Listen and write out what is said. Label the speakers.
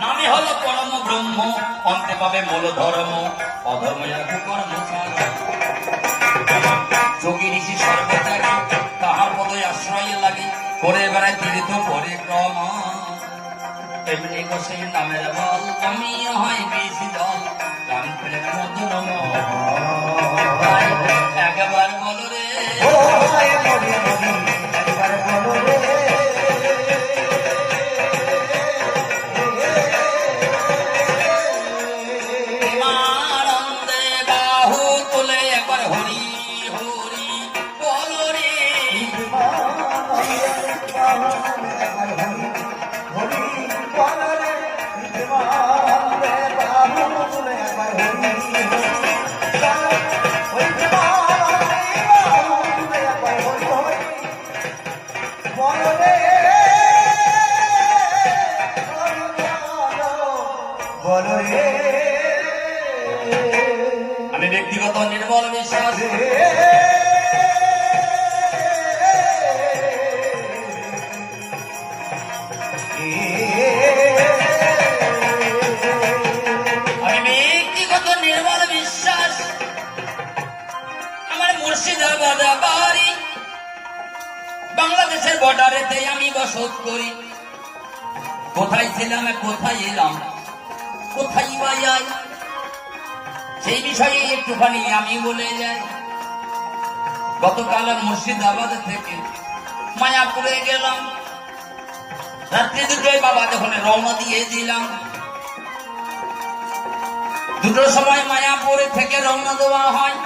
Speaker 1: নামে হলো পরম ব্রহ্ম, অন্তে পাবে মূল ধর্ম অধর্ম কর্ম যোগী ঋষি সর্বত্যাগী তাহার পদে আশ্রয় লাগে, করে বেড়ায় তীর্থ পরিক্রমা। এমনি বসে নামের বল কমিয়ে হয় আমি ব্যক্তিগত নির্মল বিশ্বাস। নির্মল বিশ্বাস। আমার মুর্শিদাবাদ বাড়ি। বাংলাদেশের বর্ডারেতে আমি বসত করি। কোথায় ছিলাম কোথায় এলাম? কোথায় বা সেই বিষয়ে একটুখানি আমি বলে যাই। গতকাল মুর্শিদাবাদ থেকে মায়াপুরে গেলাম। রাত্রি দুটোয় বাবা যখন রওনা দিয়ে দিলাম দুটোর সময় মায়াপুরে থেকে রওনা দেওয়া হয়।